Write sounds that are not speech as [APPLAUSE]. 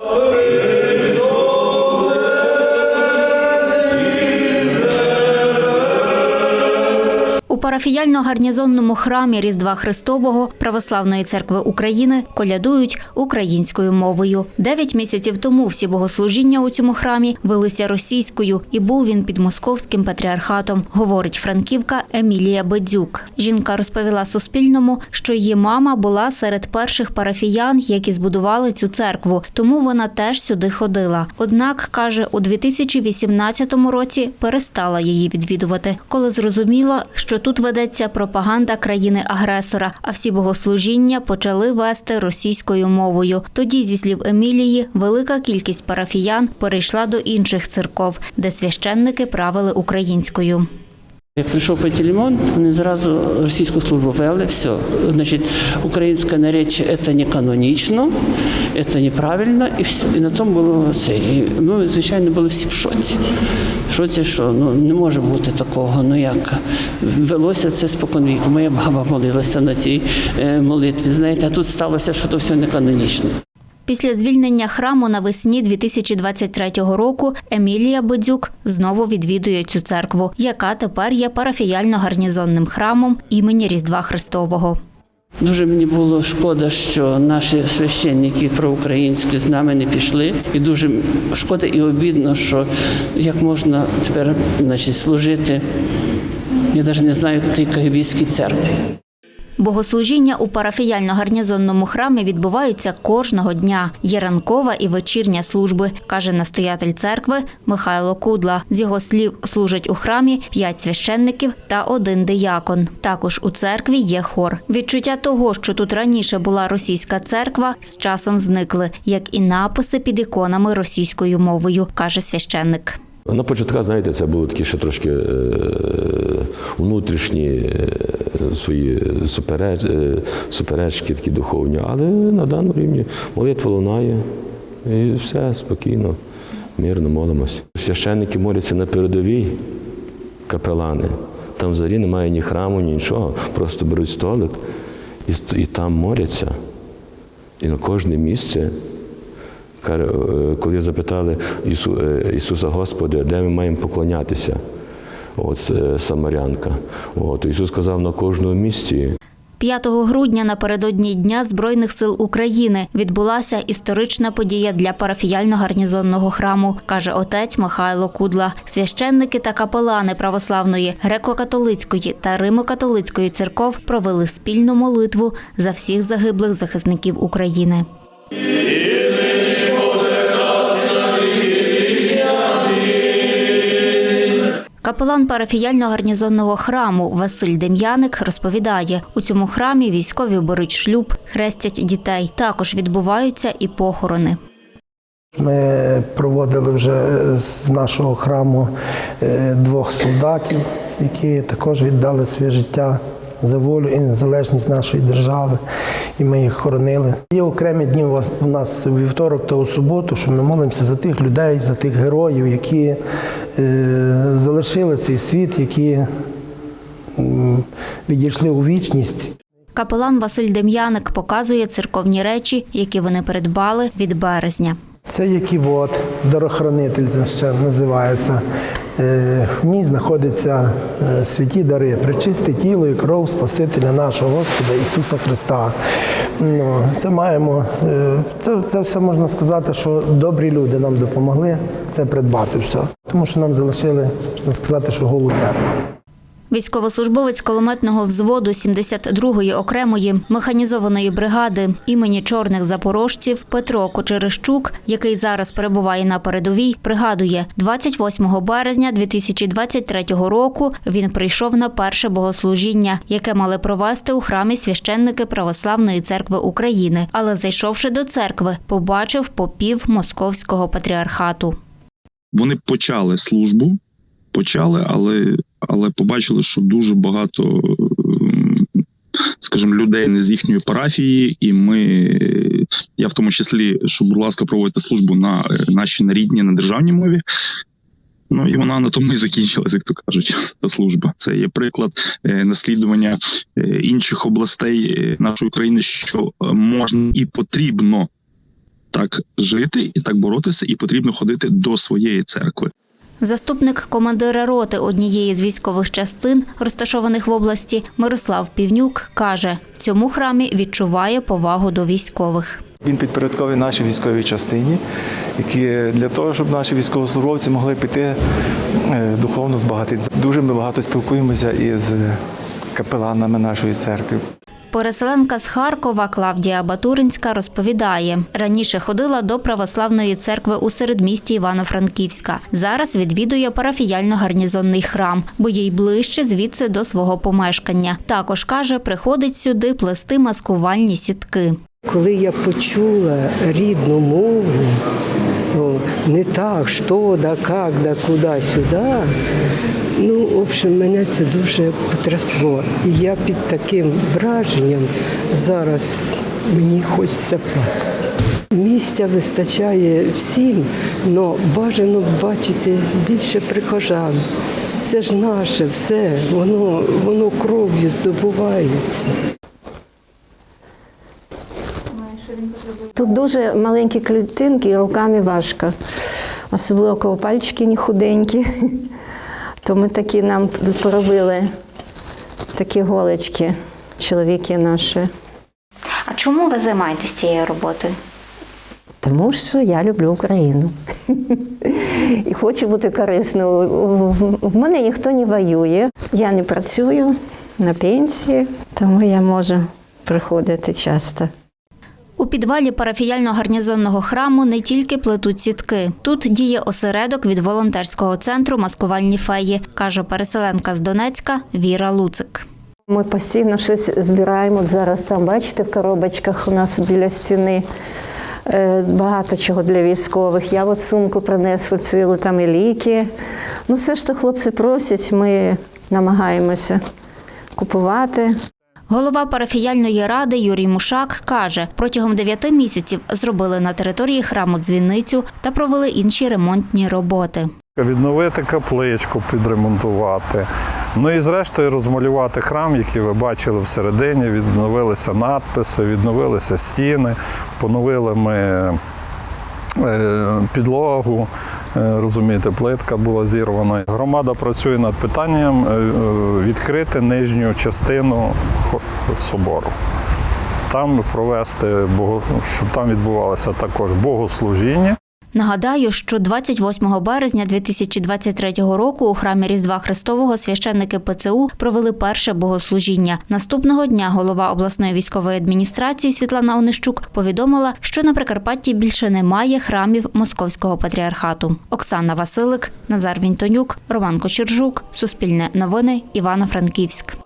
У парафіяльно-гарнізонному храмі Різдва Христового Православної церкви України колядують українською мовою. Дев'ять місяців тому всі богослужіння у цьому храмі велися російською, і був він під московським патріархатом, говорить франківка Емілія Бедзюк. Жінка розповіла Суспільному, що її мама була серед перших парафіян, які збудували цю церкву, тому вона теж сюди ходила. Однак каже, у 2018 році перестала її відвідувати, коли зрозуміла, що тут ведеться пропаганда країни-агресора, а всі богослужіння почали вести російською мовою. Тоді, зі слів Емілії, велика кількість парафіян перейшла до інших церков, де священники правили українською. Як прийшов Петельмон, вони зразу російську службу ввели, все. Значить, українська наречі це не канонічно, це неправильно, і, все. і на цьому було це. І ми, звичайно, були всі в шоці. В шоці, що ну, не може бути такого. Ну як велося це споконвіку. Моя баба молилася на цій е, молитві. Знаєте, а тут сталося, що то все не канонічно. Після звільнення храму навесні 2023 року Емілія Бодзюк знову відвідує цю церкву, яка тепер є парафіяльно-гарнізонним храмом імені Різдва Христового. Дуже мені було шкода, що наші священники проукраїнські з нами не пішли. І дуже шкода і обідно, що як можна тепер значить, служити. Я навіть не знаю тій кагибійській церкві. Богослужіння у парафіяльно-гарнізонному храмі відбуваються кожного дня. Є ранкова і вечірня служби, каже настоятель церкви Михайло Кудла. З його слів служать у храмі п'ять священників та один диякон. Також у церкві є хор. Відчуття того, що тут раніше була російська церква, з часом зникли, як і написи під іконами російською мовою, каже священник. На початках, знаєте, це були такі ще трошки е, внутрішні е, свої супереч, е, суперечки, такі духовні, але на даному рівні молитва лунає і все спокійно, мирно молимось. Священники моляться на передовій, капелани. Там взагалі немає ні храму, ні нічого. Просто беруть столик і, і там моляться. І на кожне місце коли запитали Ісу, е, Ісуса Господи, де ми маємо поклонятися, от е, Самарянка. От, Ісус сказав на кожному місці. 5 грудня напередодні Дня Збройних сил України відбулася історична подія для парафіяльно-гарнізонного храму, каже отець Михайло Кудла. Священники та капелани православної, греко-католицької та римо-католицької церков провели спільну молитву за всіх загиблих захисників України. Капелан парафіяльно-гарнізонного храму Василь Дем'яник розповідає, у цьому храмі військові беруть шлюб, хрестять дітей. Також відбуваються і похорони. Ми проводили вже з нашого храму е, двох солдатів, які також віддали своє життя за волю і незалежність нашої держави, і ми їх хоронили. Є окремі дні у нас у вівторок та у суботу, що ми молимося за тих людей, за тих героїв, які е, залишили цей світ, які м, відійшли у вічність. Капелан Василь Дем'яник показує церковні речі, які вони придбали від березня. Це є ківот, дарохранитель це ще називається. Е, В ній знаходяться е, святі дари, причисте тіло і кров Спасителя нашого Господа Ісуса Христа. Це маємо, е, це, це все можна сказати, що добрі люди нам допомогли це придбати все. Тому що нам залишили, можна сказати, що голу церкву. Військовослужбовець кулеметного взводу 72-ї окремої механізованої бригади імені чорних запорожців Петро Кочерищук, який зараз перебуває на передовій, пригадує, 28 березня 2023 року він прийшов на перше богослужіння, яке мали провести у храмі священники Православної церкви України. Але зайшовши до церкви, побачив попів московського патріархату. вони почали службу, почали, але, але побачили, що дуже багато, ем, скажімо, людей не з їхньої парафії, і ми, я в тому числі, що, будь ласка, проводите службу на е, нашій на рідній, на державній мові. Ну і вона на тому і закінчилась, як то кажуть, та служба. Це є приклад е, наслідування е, інших областей нашої країни, що можна і потрібно так жити і так боротися, і потрібно ходити до своєї церкви. Заступник командира роти однієї з військових частин, розташованих в області, Мирослав Півнюк, каже, в цьому храмі відчуває повагу до військових. Він підпорядковий нашій військовій частині, які для того, щоб наші військовослужбовці могли піти е, духовно збагатити. Дуже ми багато спілкуємося із капеланами нашої церкви. Переселенка з Харкова Клавдія Батуринська розповідає, раніше ходила до православної церкви у середмісті Івано-Франківська. Зараз відвідує парафіяльно-гарнізонний храм, бо їй ближче звідси до свого помешкання. Також каже, приходить сюди плести маскувальні сітки. Коли я почула рідну мову, о, не так, що, да, як, да, куди, сюди, ну, в общем, мене це дуже потрясло. І я під таким враженням зараз мені хочеться плакати. Місця вистачає всім, але бажано бачити більше прихожан. Це ж наше все, воно, воно кров'ю здобувається. Тут дуже маленькі клітинки і руками важко. Особливо коли пальчики не худенькі. [LAUGHS] То ми такі нам поробили такі голочки, чоловіки наші. А чому ви займаєтесь цією роботою? Тому що я люблю Україну. [LAUGHS] І хочу бути корисною. В мене ніхто не воює. Я не працюю на пенсії, тому я можу приходити часто. У підвалі парафіяльно-гарнізонного храму не тільки плетуть сітки. Тут діє осередок від волонтерського центру Маскувальні феї, каже переселенка з Донецька Віра Луцик. Ми постійно щось збираємо. Зараз там, бачите, в коробочках у нас біля стіни е, багато чого для військових. Я от сумку принесла цілу, там і ліки. Ну, все, що хлопці просять, ми намагаємося купувати. Голова парафіяльної ради Юрій Мушак каже, протягом дев'яти місяців зробили на території храму дзвіницю та провели інші ремонтні роботи. Відновити капличку, підремонтувати. Ну і зрештою розмалювати храм, який ви бачили всередині. Відновилися надписи, відновилися стіни, поновили ми підлогу. е, Розумієте, плитка була зірвана. Громада працює над питанням е, е, відкрити нижню частину собору. Там провести, щоб там відбувалося також богослужіння. Нагадаю, що 28 березня 2023 року у храмі Різдва Христового священники ПЦУ провели перше богослужіння. Наступного дня голова обласної військової адміністрації Світлана Онищук повідомила, що на Прикарпатті більше немає храмів Московського патріархату. Оксана Василик, Назар Вінтонюк, Роман Кочержук, Суспільне новини, Івано-Франківськ.